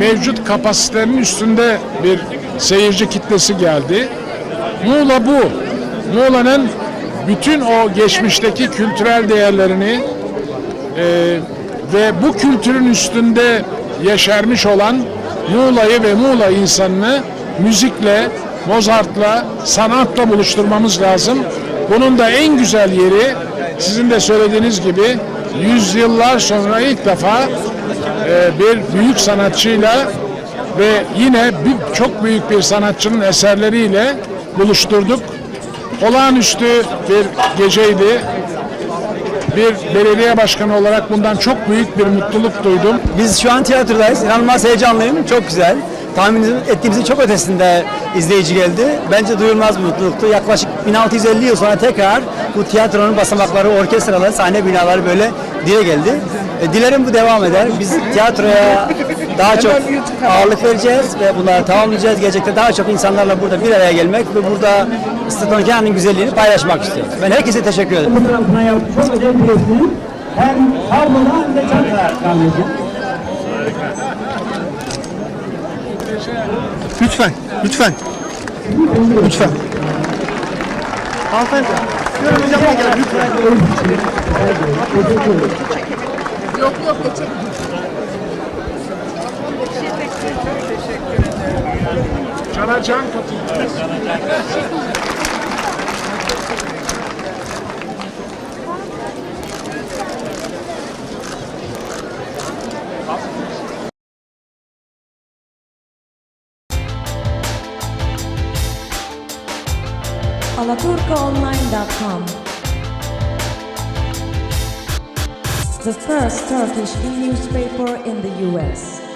mevcut kapasitenin üstünde bir seyirci kitlesi geldi. Muğla bu. Muğla'nın bütün o geçmişteki kültürel değerlerini e, ve bu kültürün üstünde yeşermiş olan Muğla'yı ve Muğla insanını müzikle, Mozart'la, sanatla buluşturmamız lazım. Bunun da en güzel yeri sizin de söylediğiniz gibi yüzyıllar sonra ilk defa e, bir büyük sanatçıyla ve yine bir, çok büyük bir sanatçının eserleriyle buluşturduk. Olağanüstü bir geceydi. Bir belediye başkanı olarak bundan çok büyük bir mutluluk duydum. Biz şu an tiyatrodayız. İnanılmaz heyecanlıyım. Çok güzel. Tahmin ettiğimizin çok ötesinde izleyici geldi. Bence duyulmaz bir mutluluktu. Yaklaşık 1650 yıl sonra tekrar bu tiyatronun basamakları, orkestraları, sahne binaları böyle dile geldi. E, dilerim bu devam eder. Biz tiyatroya daha çok ağırlık vereceğiz ve bunları tamamlayacağız. Gelecekte daha çok insanlarla burada bir araya gelmek ve burada Statonka'nın güzelliğini paylaşmak istiyoruz. Ben herkese teşekkür ederim. fotoğrafına yaptık. Çok özel bir resim. Hem tabloda hem de çantalar kalmayacak. Lütfen, lütfen. Lütfen. Hanımefendi, şöyle bir yanına gelin lütfen. Cana can katıldı. Alaturkaonline.com The first Turkish e-newspaper in the US.